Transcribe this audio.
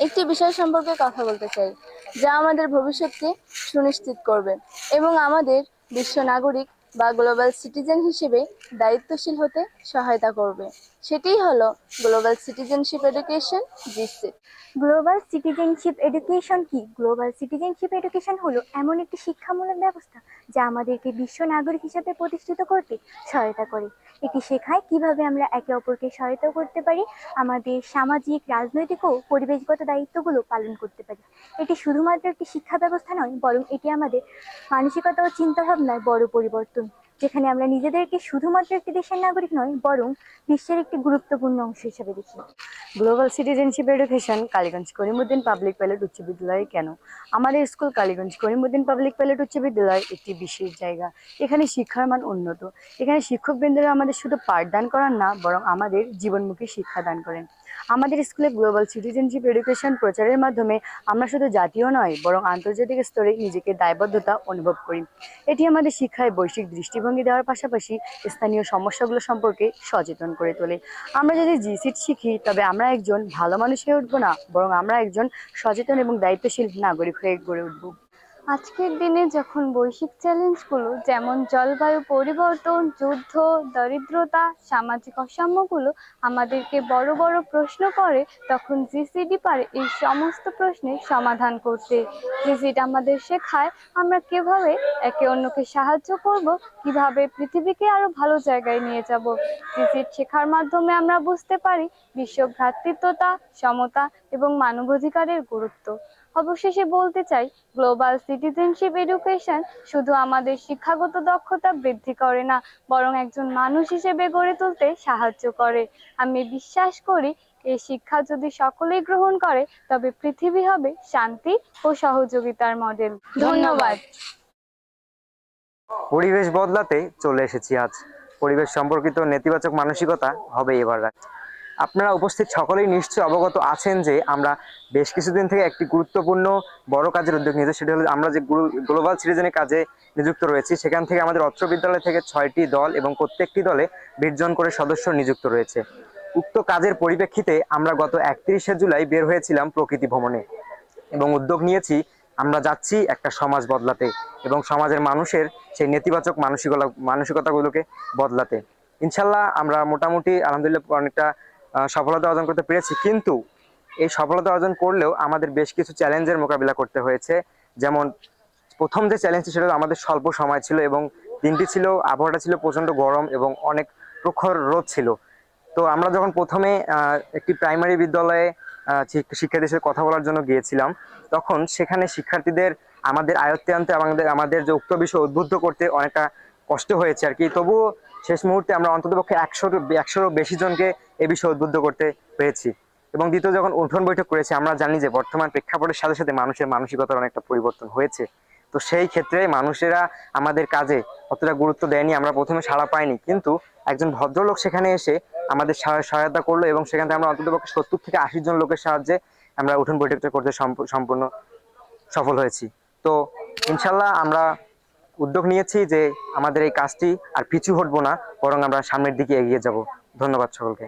একটি বিষয় সম্পর্কে কথা বলতে চাই, যা আমাদের ভবিষ্যৎকে সুনিশ্চিত করবে এবং আমাদের বিশ্ব নাগরিক বা গ্লোবাল সিটিজেন হিসেবে দায়িত্বশীল হতে সহায়তা করবে। সেটিই হলো গ্লোবাল সিটিজেনশিপ এডুকেশন জিসিট গ্লোবাল সিটিজেনশিপ এডুকেশন কি? গ্লোবাল সিটিজেনশিপ এডুকেশন হলো এমন একটি শিক্ষামূলক ব্যবস্থা যা আমাদেরকে বিশ্ব নাগরিক হিসেবে প্রতিষ্ঠিত করতে সহায়তা করে। এটি শেখায় কীভাবে আমরা একে অপরকে সহায়তা করতে পারি, আমাদের সামাজিক, রাজনৈতিক ও পরিবেশগত দায়িত্বগুলো পালন করতে পারি। এটি শুধুমাত্র একটি শিক্ষা ব্যবস্থা নয়, বরং এটি আমাদের মানসিকতা ও চিন্তাভাবনার বড় পরিবর্তন যেখানে আমরা নিজেদেরকে শুধুমাত্র একটি দেশের নাগরিক নয় বরং বিশ্বের একটি গুরুত্বপূর্ণ অংশ হিসেবে দেখি। Global citizenship education Kaliganj Karimuddin public pilot উচ্চ বিদ্যালয়ে কেন? আমাদের school Kaliganj Karimuddin public pilot উচ্চ বিদ্যালয় একটি বিশেষ জায়গা। এখানে শিক্ষার মান উন্নত। এখানে শিক্ষকবৃন্দরা আমাদের শুধু পাঠদান করান না, বরং আমাদের জীবনমুখী শিক্ষা দান করেন। আমাদের স্কুলে গ্লোবাল সিটিজেনশিপ এডুকেশন প্রচারের মাধ্যমে আমরা শুধু জাতীয় নয়, বরং আন্তর্জাতিক স্তরে নিজেকে দায়বদ্ধতা অনুভব করি। এটি আমাদের শিক্ষায় বৈশ্বিক দৃষ্টিভঙ্গি দেওয়ার পাশাপাশি স্থানীয় সমস্যাগুলো সম্পর্কে সচেতন করে তোলে। আমরা যদি জিসিট শিখি, তবে আমরা একজন ভালো মানুষ হয়ে উঠবো না, বরং আমরা একজন সচেতন এবং দায়িত্বশীল নাগরিক হয়ে গড়ে উঠবো। আজকের দিনে যখন বৈশ্বিক চ্যালেঞ্জগুলো যেমন জলবায়ু পরিবর্তন, যুদ্ধ, দরিদ্রতা, সামাজিক অসাম্যগুলো আমাদেরকে বড় বড় প্রশ্ন করে, তখন জিসিডি পারে এই সমস্ত প্রশ্নের সমাধান করতে। জিসিড আমাদের শেখায় আমরা কীভাবে একে অন্যকে সাহায্য করব, কীভাবে পৃথিবীকে আরও ভালো জায়গায় নিয়ে যাব। জিসিড শেখার মাধ্যমে আমরা বুঝতে পারি বিশ্ব ভ্রাতৃত্বতা সমতা এবং মানবাধিকারের গুরুত্ব। অবশেষে বলতে চাই গ্লোবাল সিটিজেনশিপ এডুকেশন শুধু আমাদের শিক্ষাগত দক্ষতা বৃদ্ধি করে না, বরং একজন মানুষ হিসেবে গড়ে তুলতে সাহায্য করে। আমি বিশ্বাস করি এই শিক্ষা যদি সকলেই গ্রহণ করে, তবে পৃথিবী হবে শান্তি ও সহযোগিতার মডেল। ধন্যবাদ। পরিবেশ বদলাতে চলে এসেছি আজ। পরিবেশ সম্পর্কিত নেতিবাচক মানসিকতা হবে এবার। আপনারা উপস্থিত সকলেই নিশ্চয়ই অবগত আছেন যে আমরা বেশ কিছুদিন থেকে একটি গুরুত্বপূর্ণ বড় কাজের উদ্যোগ নিয়েছি, সেটা হলো আমরা যে গ্লোবাল সিটিজেনের কাজে নিযুক্ত রয়েছি, সেখান থেকে আমাদের অত্র বিদ্যালয় থেকে ছয়টি দল এবং প্রত্যেকটি দলে বিশজন করে সদস্য নিযুক্ত রয়েছে। উক্ত কাজের পরিপ্রেক্ষিতে আমরা গত একত্রিশে জুলাই বের হয়েছিলাম প্রকৃতি ভ্রমণে এবং উদ্যোগ নিয়েছি, আমরা যাচ্ছি একটা সমাজ বদলাতে এবং সমাজের মানুষের সেই নেতিবাচক মানসিকতা মানসিকতাগুলোকে বদলাতে। ইনশাল্লাহ আমরা মোটামুটি আলহামদুলিল্লাহ অনেকটা সফলতা অর্জন করতে পেরেছি। কিন্তু এই সফলতা অর্জন করলেও আমাদের বেশ কিছু চ্যালেঞ্জের মোকাবিলা করতে হয়েছে। যেমন প্রথম যে চ্যালেঞ্জটি সেটা আমাদের স্বল্প সময় ছিল এবং দিনটি ছিল, আবহাওয়াটা ছিল প্রচণ্ড গরম এবং অনেক প্রখর রোদ ছিল। তো আমরা যখন প্রথমে একটি প্রাইমারি বিদ্যালয়ে শিক্ষার্থীদের সাথে কথা বলার জন্য গিয়েছিলাম, তখন সেখানে শিক্ষার্থীদের আমাদের আয়ত্তে আনতে আমাদের আমাদের যে উক্ত বিষয় উদ্বুদ্ধ করতে অনেকটা কষ্ট হয়েছে আর কি। তবুও শেষ মুহূর্তে আমরা অন্ততপক্ষে একশোর একশোরও বেশি জনকে এ বিষয়ে উদ্বুদ্ধ করতে পেরেছি। এবং দ্বিতীয় যখন উঠোন বৈঠক করেছি, আমরা জানি যে বর্তমান প্রেক্ষাপটের সাথে সাথে মানুষের মানসিকতার অনেকটা পরিবর্তন হয়েছে। তো সেই ক্ষেত্রে মানুষেরা আমাদের কাজে অতটা গুরুত্ব দেয়নি, আমরা প্রথমে সাড়া পাইনি। কিন্তু একজন ভদ্রলোক সেখানে এসে আমাদের সহায়তা করল এবং সেখান থেকে আমরা অন্ততপক্ষে সত্তর থেকে আশি জন লোকের সাহায্যে আমরা উঠোন বৈঠকটা করতে সম্প- সম্পূর্ণ সফল হয়েছি। তো ইনশাল্লাহ আমরা উদ্যোগ নিয়েছি যে আমাদের এই কাজটি আর পিছু হটবো না, বরং আমরা সামনের দিকে এগিয়ে যাব। ধন্যবাদ সকলকে।